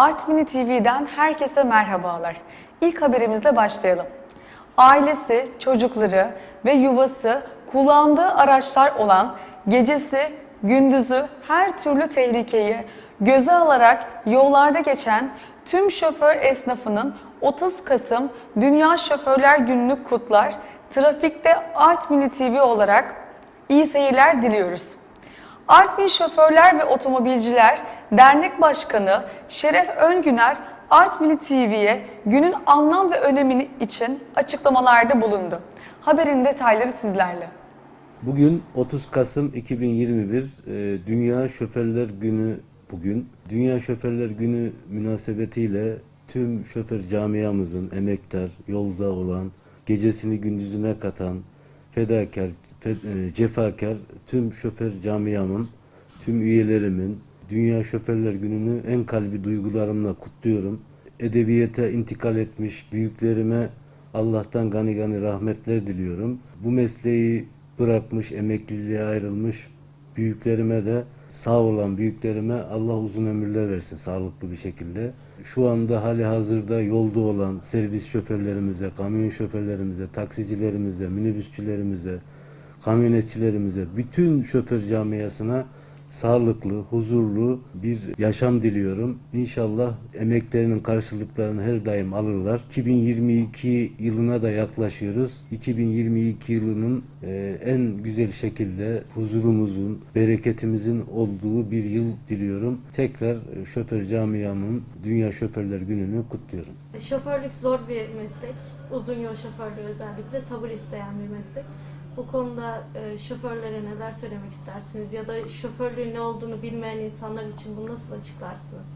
Artvin TV'den herkese merhabalar. İlk haberimizle başlayalım. Ailesi, çocukları ve yuvası kullandığı araçlar olan gecesi, gündüzü her türlü tehlikeyi göze alarak yollarda geçen tüm şoför esnafının 30 Kasım Dünya Şoförler Günü'nü kutlar, trafikte Artvin TV olarak iyi seyirler diliyoruz. Artvin Şoförler ve Otomobilciler Dernek Başkanı Şeref Öngüner Artvin TV'ye günün anlam ve önemi için açıklamalarda bulundu. Haberin detayları sizlerle. Bugün 30 Kasım 2021 e, Dünya Şoförler Günü bugün. Dünya Şoförler Günü münasebetiyle tüm şoför camiamızın emektar, yolda olan, gecesini gündüzüne katan, fedakar, fe- e, cefakar tüm şoför camiamın, tüm üyelerimin Dünya Şoförler Günü'nü en kalbi duygularımla kutluyorum. Edebiyete intikal etmiş büyüklerime Allah'tan gani gani rahmetler diliyorum. Bu mesleği bırakmış, emekliliğe ayrılmış büyüklerime de sağ olan büyüklerime Allah uzun ömürler versin sağlıklı bir şekilde. Şu anda hali hazırda yolda olan servis şoförlerimize, kamyon şoförlerimize, taksicilerimize, minibüsçülerimize, kamyonetçilerimize, bütün şoför camiasına sağlıklı, huzurlu bir yaşam diliyorum. İnşallah emeklerinin karşılıklarını her daim alırlar. 2022 yılına da yaklaşıyoruz. 2022 yılının e, en güzel şekilde huzurumuzun, bereketimizin olduğu bir yıl diliyorum. Tekrar e, şoför camiamın Dünya Şoförler Günü'nü kutluyorum. Şoförlük zor bir meslek. Uzun yol şoförlüğü özellikle sabır isteyen bir meslek. Bu konuda e, şoförlere neler söylemek istersiniz? Ya da şoförlüğün ne olduğunu bilmeyen insanlar için bunu nasıl açıklarsınız?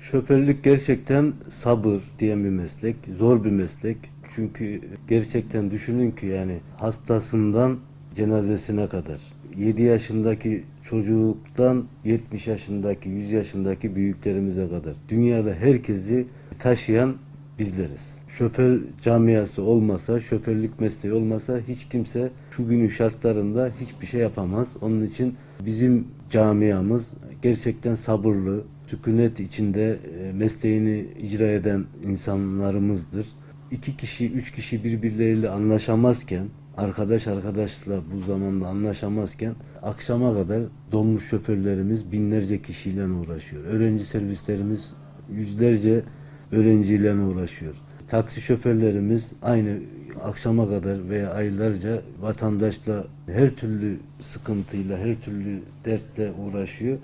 Şoförlük gerçekten sabır diyen bir meslek, zor bir meslek. Çünkü gerçekten düşünün ki yani hastasından cenazesine kadar 7 yaşındaki çocuktan 70 yaşındaki, 100 yaşındaki büyüklerimize kadar dünyada herkesi taşıyan bizleriz. Şoför camiası olmasa, şoförlük mesleği olmasa hiç kimse şu günün şartlarında hiçbir şey yapamaz. Onun için bizim camiamız gerçekten sabırlı, sükunet içinde e, mesleğini icra eden insanlarımızdır. İki kişi, üç kişi birbirleriyle anlaşamazken, arkadaş arkadaşla bu zamanda anlaşamazken akşama kadar dolmuş şoförlerimiz binlerce kişiyle uğraşıyor. Öğrenci servislerimiz yüzlerce öğrenciyle uğraşıyor. Taksi şoförlerimiz aynı akşama kadar veya aylarca vatandaşla her türlü sıkıntıyla, her türlü dertle uğraşıyor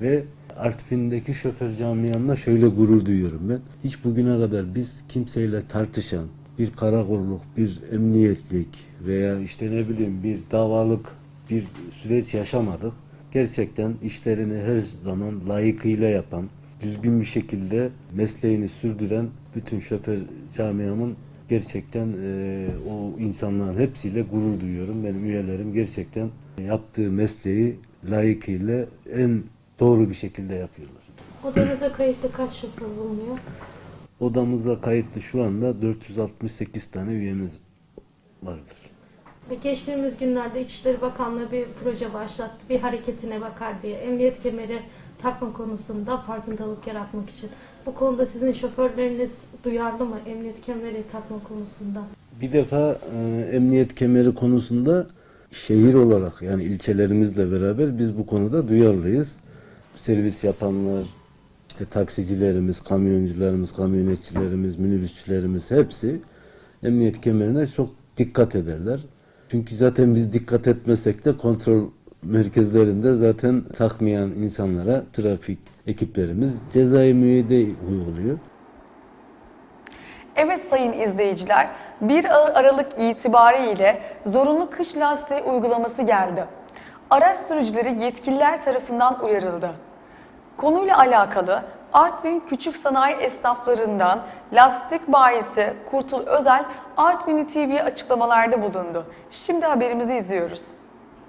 ve Artvin'deki şoför camiamla şöyle gurur duyuyorum ben. Hiç bugüne kadar biz kimseyle tartışan, bir karakolluk, bir emniyetlik veya işte ne bileyim bir davalık bir süreç yaşamadık. Gerçekten işlerini her zaman layıkıyla yapan, düzgün bir şekilde mesleğini sürdüren bütün şoför camiamın gerçekten e, o insanların hepsiyle gurur duyuyorum. Benim üyelerim gerçekten yaptığı mesleği layıkıyla en doğru bir şekilde yapıyorlar. Odanıza kayıtlı kaç şoför bulunuyor? Odamıza kayıtlı şu anda 468 tane üyemiz vardır. Geçtiğimiz günlerde İçişleri Bakanlığı bir proje başlattı. Bir hareketine bakar diye. Emniyet kemeri takma konusunda farkındalık yaratmak için. Bu konuda sizin şoförleriniz duyarlı mı emniyet kemeri takma konusunda? Bir defa e, emniyet kemeri konusunda şehir olarak yani ilçelerimizle beraber biz bu konuda duyarlıyız. Servis yapanlar, işte taksicilerimiz, kamyoncularımız, kamyonetçilerimiz, minibüsçülerimiz hepsi emniyet kemerine çok dikkat ederler. Çünkü zaten biz dikkat etmesek de kontrol merkezlerinde zaten takmayan insanlara trafik ekiplerimiz cezai müeyyide uyguluyor. Evet sayın izleyiciler, 1 Ar- Aralık itibariyle zorunlu kış lastiği uygulaması geldi. Araç sürücüleri yetkililer tarafından uyarıldı. Konuyla alakalı Artvin Küçük Sanayi Esnaflarından lastik bayisi Kurtul Özel Artvin TV açıklamalarda bulundu. Şimdi haberimizi izliyoruz.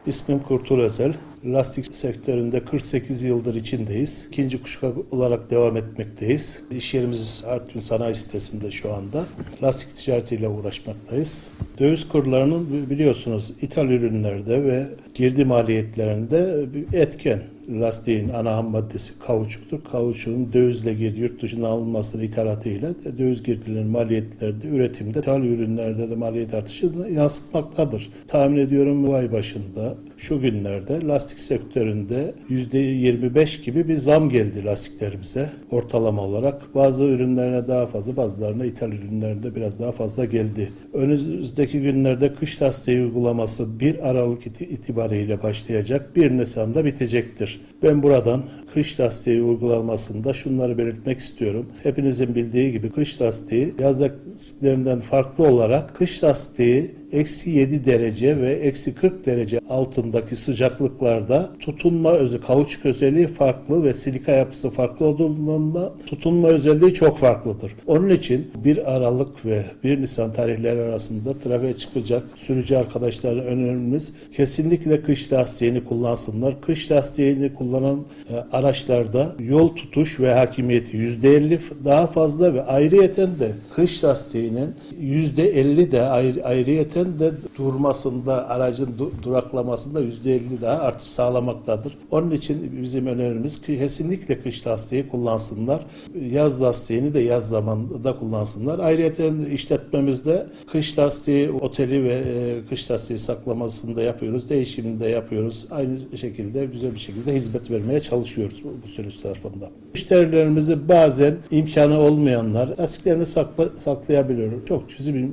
İsmim Kurtul Özel. Lastik sektöründe 48 yıldır içindeyiz. İkinci kuşak olarak devam etmekteyiz. İş yerimiz Artvin Sanayi Sitesi'nde şu anda. Lastik ticaretiyle uğraşmaktayız. Döviz kurlarının biliyorsunuz ithal ürünlerde ve girdi maliyetlerinde bir etken. Lastiğin ana ham maddesi kauçuktur. Kauçuğun dövizle girdi yurt dışından alınmasının ithalatıyla döviz girdilerinin maliyetleri de üretimde, ithal ürünlerde de maliyet artışı yansıtmaktadır. Tahmin ediyorum bu ay başında şu günlerde lastik sektöründe %25 gibi bir zam geldi lastiklerimize ortalama olarak. Bazı ürünlerine daha fazla, bazılarına ithal ürünlerinde biraz daha fazla geldi. Önümüzdeki günlerde kış lastiği uygulaması 1 Aralık iti- itibariyle başlayacak. 1 Nisan'da bitecektir. Ben buradan kış lastiği uygulanmasında şunları belirtmek istiyorum. Hepinizin bildiği gibi kış lastiği yaz lastiklerinden farklı olarak kış lastiği eksi 7 derece ve eksi 40 derece altındaki sıcaklıklarda tutunma özü, kauçuk özelliği farklı ve silika yapısı farklı olduğundan tutunma özelliği çok farklıdır. Onun için 1 Aralık ve 1 Nisan tarihleri arasında trafiğe çıkacak sürücü arkadaşlara önerimiz kesinlikle kış lastiğini kullansınlar. Kış lastiğini kullanan e, araçlarda yol tutuş ve hakimiyeti %50 daha fazla ve ayrıyeten de kış lastiğinin %50 de ayrı, ayrıyeten de durmasında aracın du- duraklamasında %50 daha artış sağlamaktadır. Onun için bizim önerimiz kesinlikle kış lastiği kullansınlar. Yaz lastiğini de yaz zamanında kullansınlar. Ayrıyeten işletmemizde kış lastiği oteli ve e, kış lastiği saklamasını da yapıyoruz. Değişimini de yapıyoruz. Aynı şekilde güzel bir şekilde hizmet vermeye çalışıyoruz bu, bu süreç tarafında. Müşterilerimizi bazen imkanı olmayanlar lastiklerini sakla, saklayabiliyor. Çok cüzi bir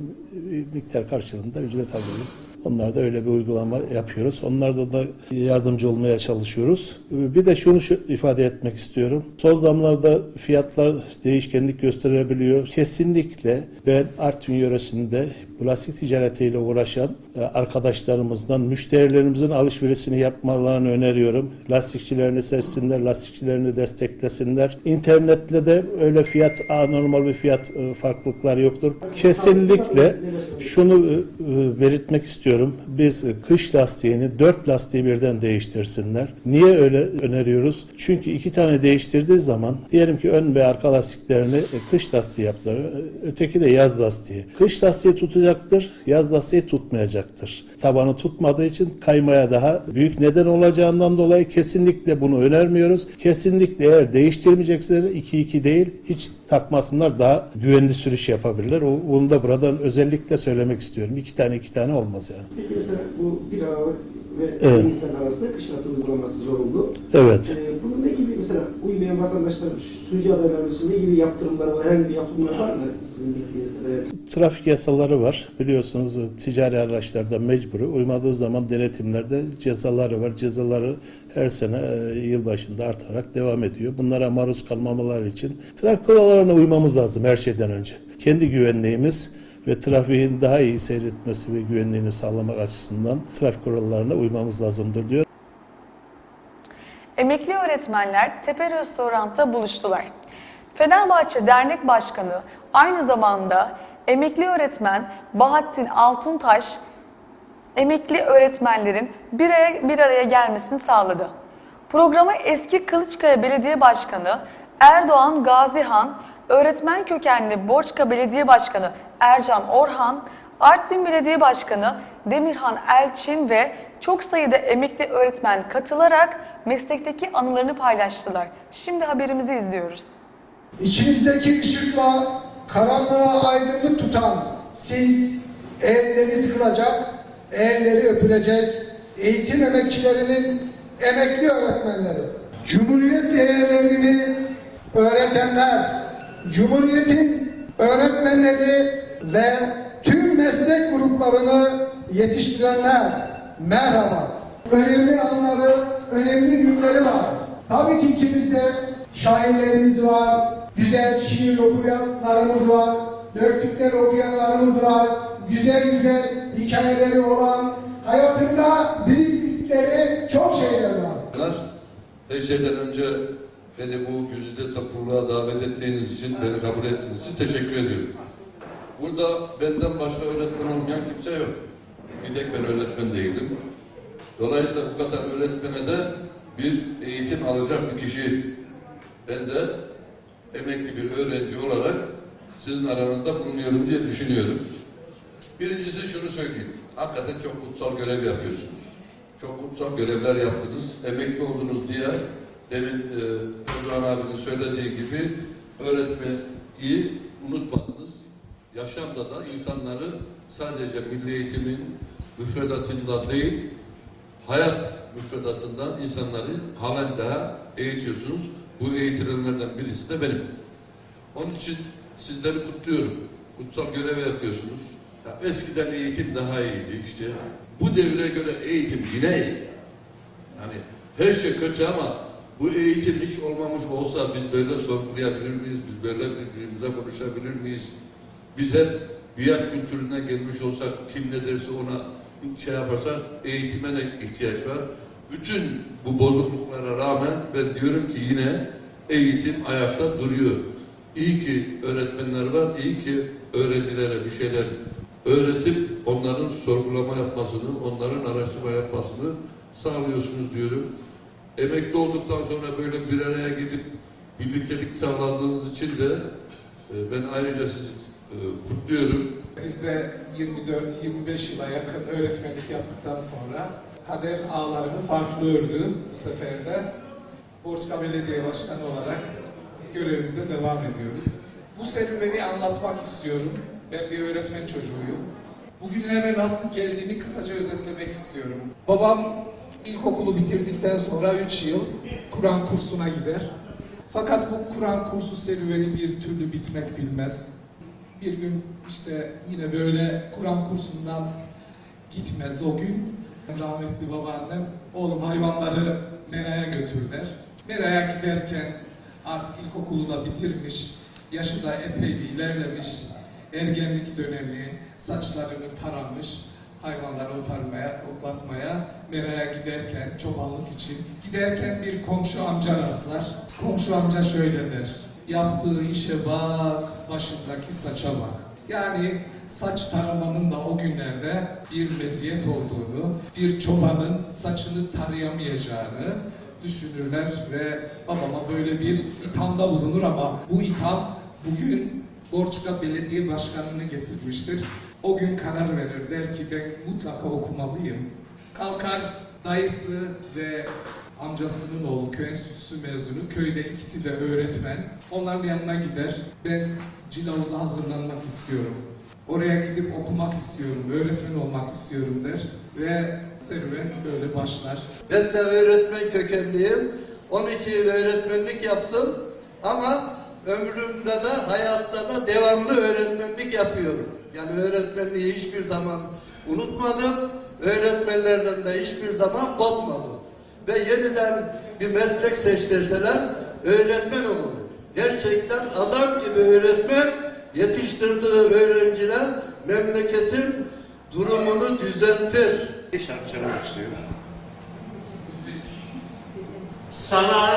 miktar karşılığında ücret alıyoruz. Onlar da öyle bir uygulama yapıyoruz. Onlarda da yardımcı olmaya çalışıyoruz. Bir de şunu şu ifade etmek istiyorum. Son zamanlarda fiyatlar değişkenlik gösterebiliyor. Kesinlikle ben Artvin yöresinde plastik ticaretiyle uğraşan e, arkadaşlarımızdan müşterilerimizin alışverişini yapmalarını öneriyorum. Lastikçilerini seçsinler, lastikçilerini desteklesinler. İnternetle de öyle fiyat anormal bir fiyat e, farklılıkları yoktur. Kesinlikle şunu e, e, belirtmek istiyorum. Biz kış lastiğini dört lastiği birden değiştirsinler. Niye öyle öneriyoruz? Çünkü iki tane değiştirdiği zaman diyelim ki ön ve arka lastiklerini e, kış lastiği yaptılar. Öteki de yaz lastiği. Kış lastiği tutacaktır, yaz lastiği tutmayacaktır. Tabanı tutmadığı için kaymaya daha büyük neden olacağından dolayı kesinlikle bunu önermiyoruz. Kesinlikle eğer değiştirmeyecekse 2-2 değil hiç takmasınlar daha güvenli sürüş yapabilirler. O- Onu da buradan özellikle söylemek istiyorum. İki tane iki tane olmaz yani. Peki mesela bu 1 Aralık ve Evet. Nisan arasında kış lastiği uygulaması zorunlu. Evet. Ee, bunun ne gibi mesela uymayan vatandaşlar, sürücü adayları için ne gibi yaptırımları var? Herhangi bir yaptırımlar var mı sizin bildiğiniz kadarıyla? Trafik yasaları var. Biliyorsunuz ticari araçlarda mecburi. Uymadığı zaman denetimlerde cezaları var. Cezaları her sene e, yılbaşında artarak devam ediyor. Bunlara maruz kalmamaları için trafik kurallarına uymamız lazım her şeyden önce. Kendi güvenliğimiz ve trafiğin daha iyi seyretmesi ve güvenliğini sağlamak açısından trafik kurallarına uymamız lazımdır diyor. Emekli öğretmenler Tepe Restorant'ta buluştular. Fenerbahçe Dernek Başkanı aynı zamanda emekli öğretmen Bahattin Altuntaş emekli öğretmenlerin bir araya, bir araya gelmesini sağladı. Programa eski Kılıçkaya Belediye Başkanı Erdoğan Gazihan, öğretmen kökenli Borçka Belediye Başkanı Ercan Orhan, Artvin Belediye Başkanı Demirhan Elçin ve çok sayıda emekli öğretmen katılarak meslekteki anılarını paylaştılar. Şimdi haberimizi izliyoruz. İçinizdeki ışıkla karanlığa aydınlık tutan siz elleriniz kıracak, elleri öpülecek eğitim emekçilerinin emekli öğretmenleri. Cumhuriyet değerlerini öğretenler, Cumhuriyet'in öğretmenleri ve tüm meslek gruplarını yetiştirenler merhaba. Önemli anları, önemli günleri var. Tabii ki içimizde şairlerimiz var, güzel şiir okuyanlarımız var, dörtlükler okuyanlarımız var, güzel güzel hikayeleri olan, hayatında biriktirdikleri çok şeyler var. Her şeyden önce beni bu güzide topluluğa davet ettiğiniz için, beni kabul ettiğiniz için teşekkür ediyorum. Burada benden başka öğretmen olmayan kimse yok. Bir tek ben öğretmen değilim. Dolayısıyla bu kadar öğretmene de bir eğitim alacak bir kişi. Ben de emekli bir öğrenci olarak sizin aranızda bulunuyorum diye düşünüyorum. Birincisi şunu söyleyeyim. Hakikaten çok kutsal görev yapıyorsunuz. Çok kutsal görevler yaptınız. Emekli oldunuz diye demin e, Erdoğan abinin söylediği gibi öğretmeyi unutmadınız. Yaşamda da insanları sadece milli eğitimin müfredatında değil, hayat müfredatından insanları halen daha eğitiyorsunuz. Bu eğitilenlerden birisi de benim. Onun için sizleri kutluyorum. Kutsal görev yapıyorsunuz. Ya eskiden eğitim daha iyiydi işte. Bu devre göre eğitim yine iyi. Yani her şey kötü ama bu eğitim hiç olmamış olsa biz böyle sorgulayabilir miyiz? Biz böyle birbirimize konuşabilir miyiz? Biz hep biat kültüründen gelmiş olsak kim ne derse ona şey yaparsak eğitime ne ihtiyaç var? Bütün bu bozukluklara rağmen ben diyorum ki yine eğitim ayakta duruyor. İyi ki öğretmenler var, iyi ki öğrencilere bir şeyler öğretip onların sorgulama yapmasını, onların araştırma yapmasını sağlıyorsunuz diyorum. Emekli olduktan sonra böyle bir araya gelip birliktelik sağladığınız için de e, ben ayrıca sizi e, kutluyorum. Biz de 24-25 yıla yakın öğretmenlik yaptıktan sonra kader ağlarını farklı ördü bu sefer de. Borçka Belediye Başkanı olarak görevimize devam ediyoruz. Bu serüveni anlatmak istiyorum. Ben bir öğretmen çocuğuyum. Bugünlere nasıl geldiğini kısaca özetlemek istiyorum. Babam ilkokulu bitirdikten sonra 3 yıl Kur'an kursuna gider. Fakat bu Kur'an kursu serüveni bir türlü bitmek bilmez. Bir gün işte yine böyle Kur'an kursundan gitmez o gün. Rahmetli babaannem oğlum hayvanları Mera'ya götür der. Mera'ya giderken artık ilkokulu da bitirmiş, yaşı da epey ilerlemiş, ergenlik dönemi, saçlarını taramış, hayvanları otarmaya, otlatmaya Mera'ya giderken çobanlık için. Giderken bir komşu amca rastlar. Komşu amca şöyle der. Yaptığı işe bak, başındaki saça bak. Yani saç taramanın da o günlerde bir meziyet olduğunu, bir çobanın saçını tarayamayacağını düşünürler ve babama böyle bir ithamda bulunur ama bu itham bugün Borçka Belediye Başkanı'nı getirmiştir. O gün karar verir der ki ben mutlaka okumalıyım. Kalkar dayısı ve amcasının oğlu köy enstitüsü mezunu. Köyde ikisi de öğretmen. Onların yanına gider. Ben Cilavuz'a hazırlanmak istiyorum. Oraya gidip okumak istiyorum, öğretmen olmak istiyorum der. Ve serüven böyle başlar. Ben de öğretmen kökenliyim. 12 yıl öğretmenlik yaptım ama ömrümde de hayatta da devamlı öğretmenlik yapıyorum. Yani öğretmenliği hiçbir zaman unutmadım. Öğretmenlerden de hiçbir zaman kopmadım. Ve yeniden bir meslek seçtirseler öğretmen olurum. Gerçekten adam gibi öğretmen yetiştirdiği öğrenciler memleketin durumunu düzeltir. Bir şarkı söylemek istiyorum. Sana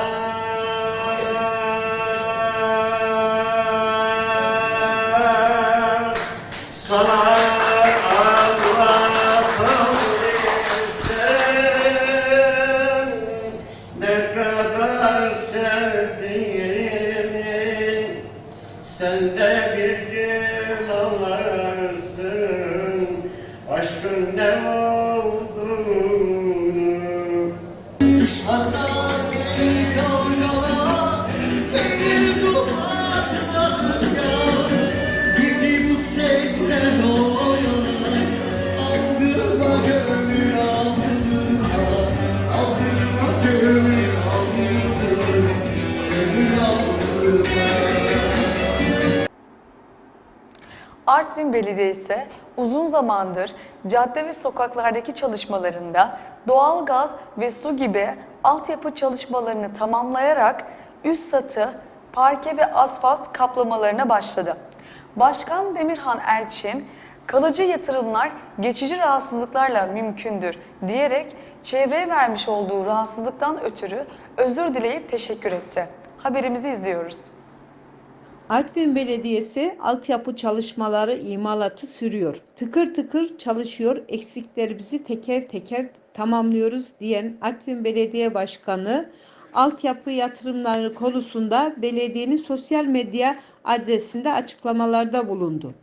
ne olduğunu. Artvin Belediyesi uzun zamandır cadde ve sokaklardaki çalışmalarında doğalgaz ve su gibi altyapı çalışmalarını tamamlayarak üst satı, parke ve asfalt kaplamalarına başladı. Başkan Demirhan Elçin, kalıcı yatırımlar geçici rahatsızlıklarla mümkündür diyerek çevreye vermiş olduğu rahatsızlıktan ötürü özür dileyip teşekkür etti. Haberimizi izliyoruz. Artvin Belediyesi altyapı çalışmaları imalatı sürüyor. Tıkır tıkır çalışıyor. Eksiklerimizi teker teker tamamlıyoruz diyen Artvin Belediye Başkanı altyapı yatırımları konusunda belediyenin sosyal medya adresinde açıklamalarda bulundu.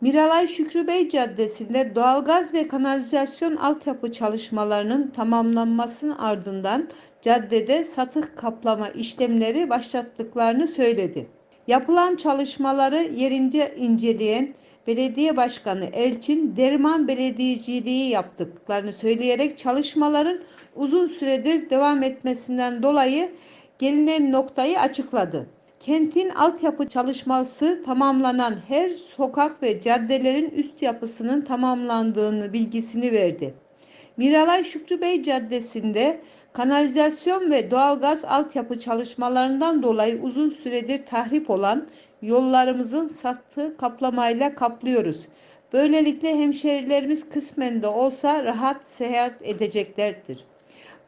Miralay Şükrü Bey Caddesi'nde doğalgaz ve kanalizasyon altyapı çalışmalarının tamamlanmasının ardından caddede satık kaplama işlemleri başlattıklarını söyledi. Yapılan çalışmaları yerince inceleyen Belediye Başkanı Elçin Derman Belediyeciliği yaptıklarını söyleyerek çalışmaların uzun süredir devam etmesinden dolayı gelinen noktayı açıkladı. Kentin altyapı çalışması tamamlanan her sokak ve caddelerin üst yapısının tamamlandığını bilgisini verdi. Miralay Şükrü Bey Caddesi'nde kanalizasyon ve doğalgaz altyapı çalışmalarından dolayı uzun süredir tahrip olan yollarımızın sattığı kaplamayla kaplıyoruz. Böylelikle hemşehrilerimiz kısmen de olsa rahat seyahat edeceklerdir.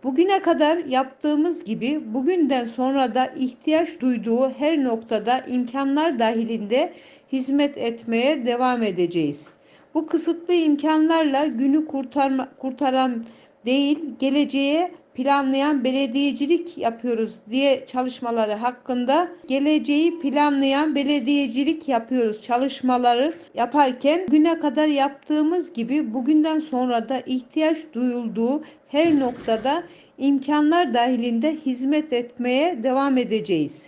Bugüne kadar yaptığımız gibi bugünden sonra da ihtiyaç duyduğu her noktada imkanlar dahilinde hizmet etmeye devam edeceğiz. Bu kısıtlı imkanlarla günü kurtarma, kurtaran değil, geleceğe planlayan belediyecilik yapıyoruz diye çalışmaları hakkında geleceği planlayan belediyecilik yapıyoruz çalışmaları yaparken güne kadar yaptığımız gibi bugünden sonra da ihtiyaç duyulduğu her noktada imkanlar dahilinde hizmet etmeye devam edeceğiz.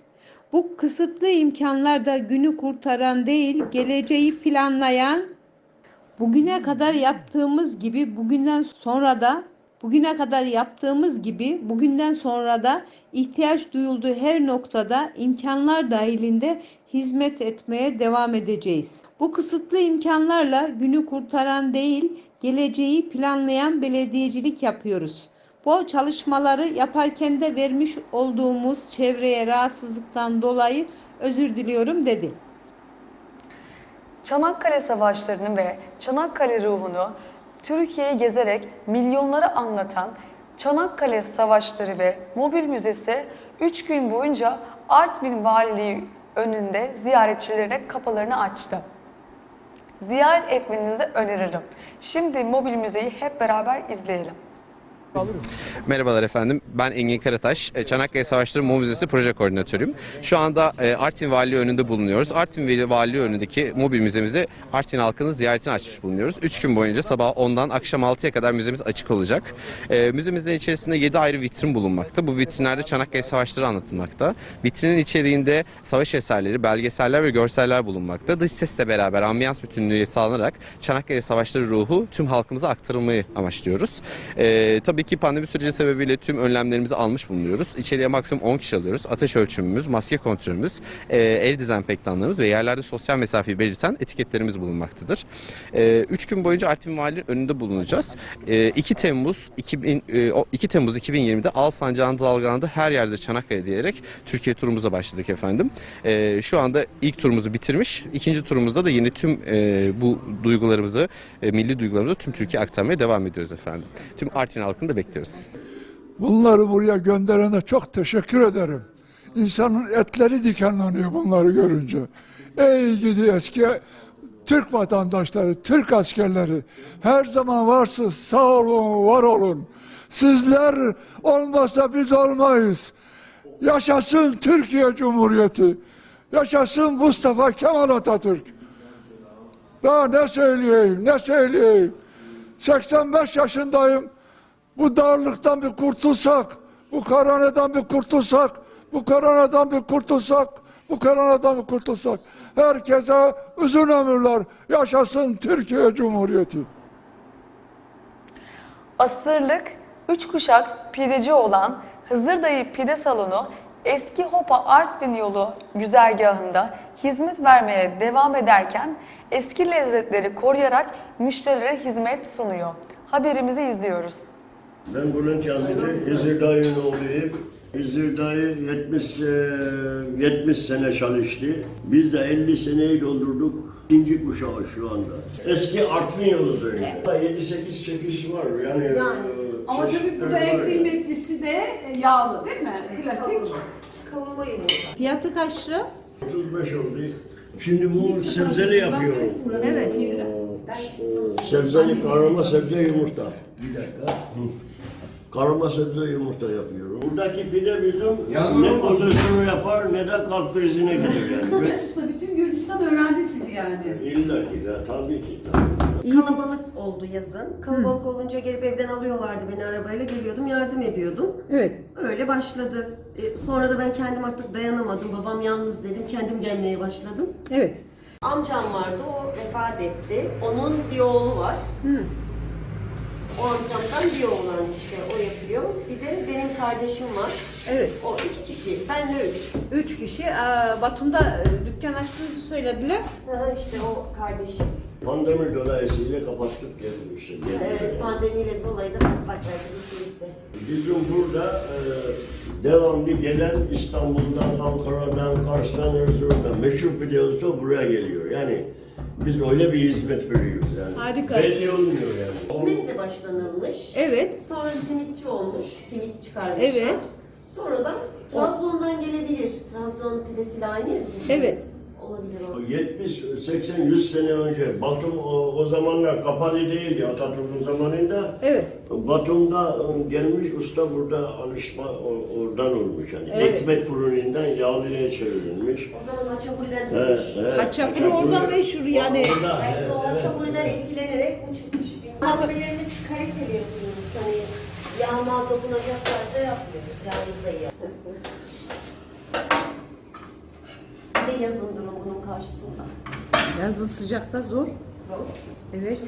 Bu kısıtlı imkanlarda günü kurtaran değil, geleceği planlayan Bugüne kadar yaptığımız gibi bugünden sonra da bugüne kadar yaptığımız gibi bugünden sonra da ihtiyaç duyulduğu her noktada imkanlar dahilinde hizmet etmeye devam edeceğiz. Bu kısıtlı imkanlarla günü kurtaran değil, geleceği planlayan belediyecilik yapıyoruz. Bu çalışmaları yaparken de vermiş olduğumuz çevreye rahatsızlıktan dolayı özür diliyorum dedi. Çanakkale Savaşları'nı ve Çanakkale ruhunu Türkiye'yi gezerek milyonlara anlatan Çanakkale Savaşları ve Mobil Müzesi 3 gün boyunca Artvin Valiliği önünde ziyaretçilere kapılarını açtı. Ziyaret etmenizi öneririm. Şimdi Mobil Müzeyi hep beraber izleyelim. Merhabalar efendim. Ben Engin Karataş. E, Çanakkale Savaşları Mu Müzesi proje koordinatörüyüm. Şu anda e, Artvin Valiliği önünde bulunuyoruz. Artvin Vali- Valiliği önündeki mobil müzemizi Artvin halkının ziyaretine açmış bulunuyoruz. 3 gün boyunca sabah 10'dan akşam 6'ya kadar müzemiz açık olacak. E, müzemizin içerisinde 7 ayrı vitrin bulunmakta. Bu vitrinlerde Çanakkale Savaşları anlatılmakta. Vitrinin içeriğinde savaş eserleri, belgeseller ve görseller bulunmakta. Dış sesle beraber ambiyans bütünlüğü sağlanarak Çanakkale Savaşları ruhu tüm halkımıza aktarılmayı amaçlıyoruz. Tabii ki pandemi süreci sebebiyle tüm önlemlerimizi almış bulunuyoruz. İçeriye maksimum 10 kişi alıyoruz. Ateş ölçümümüz, maske kontrolümüz, e, el dezenfektanlarımız ve yerlerde sosyal mesafeyi belirten etiketlerimiz bulunmaktadır. 3 gün boyunca Artvin Valiliğinin önünde bulunacağız. E, 2 Temmuz 2000, e, o 2 Temmuz 2020'de Al Sancağı'nın dalgalandığı her yerde Çanakkale diyerek Türkiye turumuza başladık efendim. E, şu anda ilk turumuzu bitirmiş. İkinci turumuzda da yeni tüm e, bu duygularımızı, e, milli duygularımızı tüm Türkiye aktarmaya devam ediyoruz efendim. Tüm Artvin halkını da bekliyoruz. Bunları buraya gönderene çok teşekkür ederim. İnsanın etleri dikenleniyor bunları görünce. Ey gidi eski Türk vatandaşları, Türk askerleri her zaman varsınız, sağ olun, var olun. Sizler olmazsa biz olmayız. Yaşasın Türkiye Cumhuriyeti. Yaşasın Mustafa Kemal Atatürk. Daha ne söyleyeyim, ne söyleyeyim. 85 yaşındayım. Bu darlıktan bir kurtulsak, bu koronadan bir kurtulsak, bu koronadan bir kurtulsak, bu koronadan bir kurtulsak. Herkese uzun ömürler. Yaşasın Türkiye Cumhuriyeti. Asırlık, üç kuşak pideci olan Hızır Dayı Pide Salonu eski Hopa Artvin yolu güzergahında hizmet vermeye devam ederken eski lezzetleri koruyarak müşterilere hizmet sunuyor. Haberimizi izliyoruz. Ben Bülent Yazıcı, İzir Dayı'nın oğluyum. İzir Dayı 70, e, 70 sene çalıştı. Biz de 50 seneyi doldurduk. İkinci kuşağı şu anda. Eski Artvin yolu söylüyor. 7-8 çekiş var yani. e, Ama tabii burada en yani. kıymetlisi de yağlı değil mi? Klasik. Kavurma yumurta. Fiyatı kaç lira? 35 oldu. Şimdi bu sebzeli yapıyorum. Evet. E, sebzeli karma sebze yumurta. Bir dakika. Hı. Karma sebze yumurta yapıyorum. Buradaki pide bizim ne kolesterol yapar ne de kalp krizine gider yani. Mehmet Usta bütün Gürcistan öğrendi sizi yani. İlla ki de tabii ki tabii. Kalabalık oldu yazın. Kalabalık olunca gelip evden alıyorlardı beni arabayla geliyordum yardım ediyordum. Evet. Öyle başladı. E, sonra da ben kendim artık dayanamadım. Babam yalnız dedim. Kendim gelmeye başladım. Evet. Amcam vardı o vefat etti. Onun bir oğlu var. O amcamdan bir oğlan işte o yapıyor. Bir de benim kardeşim var. Evet. O iki kişi. Ben de üç. Üç kişi eee, Batum'da e, dükkan açtığınızı söylediler. Ha, işte o kardeşim. Pandemi dolayısıyla kapattık geldik işte. Evet pandemiyle dolayı da patlak birlikte. Bizim burada e, devamlı gelen İstanbul'dan, Ankara'dan, Kars'tan, Erzurum'dan meşhur pide olsa buraya geliyor. Yani biz öyle bir hizmet veriyoruz yani. Harikasın. Belli olmuyor yani. Hizmet de başlanılmış. Evet. Sonra simitçi olmuş. Simit çıkarmışlar. Evet. Sonra da Trabzon'dan gelebilir. Trabzon pidesiyle aynı ya bizim Evet. Olabilir o. 70, 80, 100 sene önce Batum o, o zamanlar kapalı değildi Atatürk'ün zamanında. Evet. Batum'da e, gelmiş usta burada alışma o- oradan olmuş yani. Evet. Ekmek fırınından yağlıya çevrilmiş. O zaman Haçapuri'den Evet, dönmüş. evet. Haçapuri orada meşhur yani. Orada, Belki evet, o evet. Haçapuri'den etkilenerek bu çıkmış. Malzemelerimiz kaliteli yapıyoruz. Hani yağma dokunacak tarzda yapmıyoruz. Yalnız da iyi. Bir de yazın durum bunun karşısında. Yazın sıcakta zor. Zor. Evet.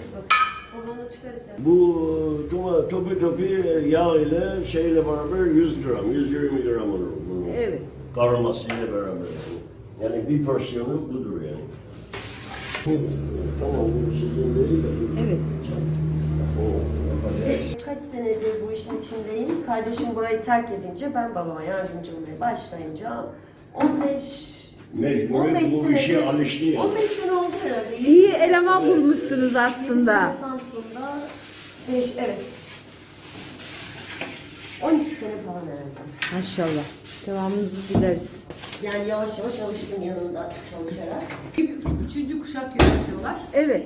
Bu tuma, topi topi yağ ile şeyle beraber 100 gram, 120 gram olur bunun. Evet. Kavurmasıyla beraber yani. Yani bir porsiyonu budur yani. Tamam bu sizin değil de. Evet. Kaç senedir bu işin içindeyim. Kardeşim burayı terk edince ben babama yardımcı olmaya başlayınca 15 Mecburen 15 bu senedir- işe alıştı yani. 15 sene oldu herhalde. İyi eleman bulmuşsunuz aslında. Samsun'da 5 evet. 12 sene falan herhalde. Maşallah. Devamınızı dileriz. Yani yavaş yavaş alıştım yanında çalışarak. Üç- Üçüncü kuşak yönetiyorlar. Evet.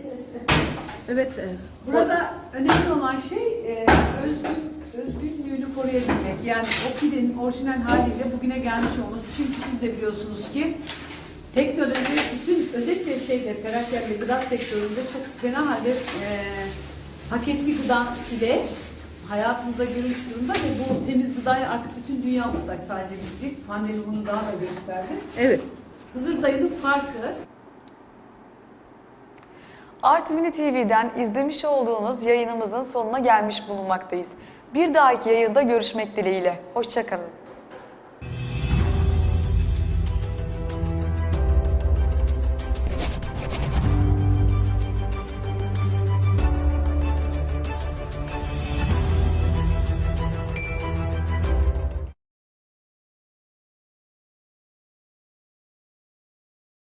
Evet. e, Burada önemli olan şey e, özgün, özgünlüğünü koruyabilmek. Yani o pidenin orijinal haliyle bugüne gelmiş olması. Çünkü siz de biliyorsunuz ki teknoloji bütün özellikle şeyde karakterli gıda sektöründe çok fena halde e, paketli gıda ile hayatımızda görülmüş durumda ve bu temiz gıdaya artık bütün dünya muhtaç sadece biz değil. Pandemi bunu daha da gösterdi. Evet. Hızır dayının farkı Artvin TV'den izlemiş olduğunuz yayınımızın sonuna gelmiş bulunmaktayız. Bir dahaki yayında görüşmek dileğiyle. Hoşçakalın.